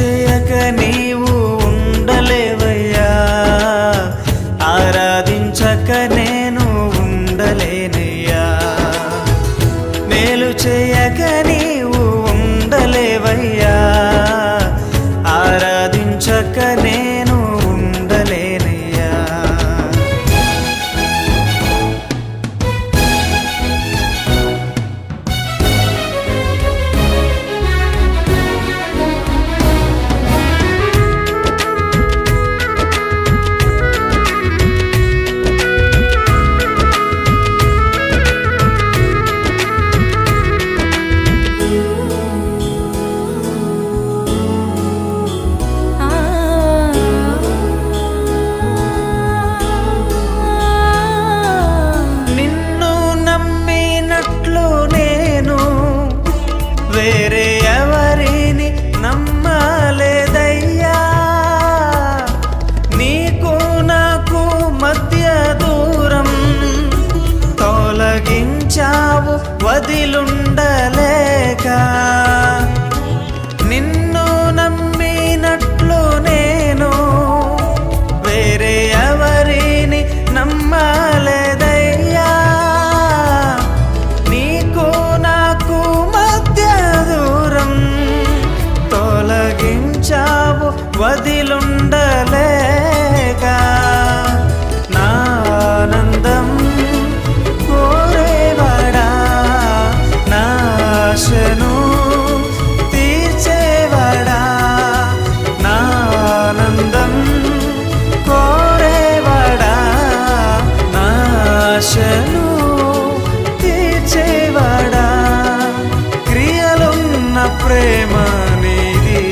చేయక నీవు ఉండలేవు. వదిలుండలేక ఆశను తీర్చేవాడా? క్రియలున్న ప్రేమ నీది.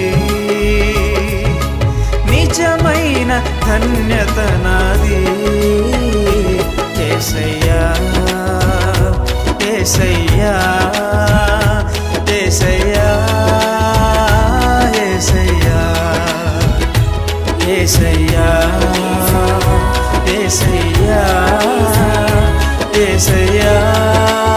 నిజమైన ధన్యత నాది. ఏసయ్యా ఏసయ్యా ఏసయ్యా ఏసయ్యా ఏసయ్యా ఏసయ్యా. enseñar.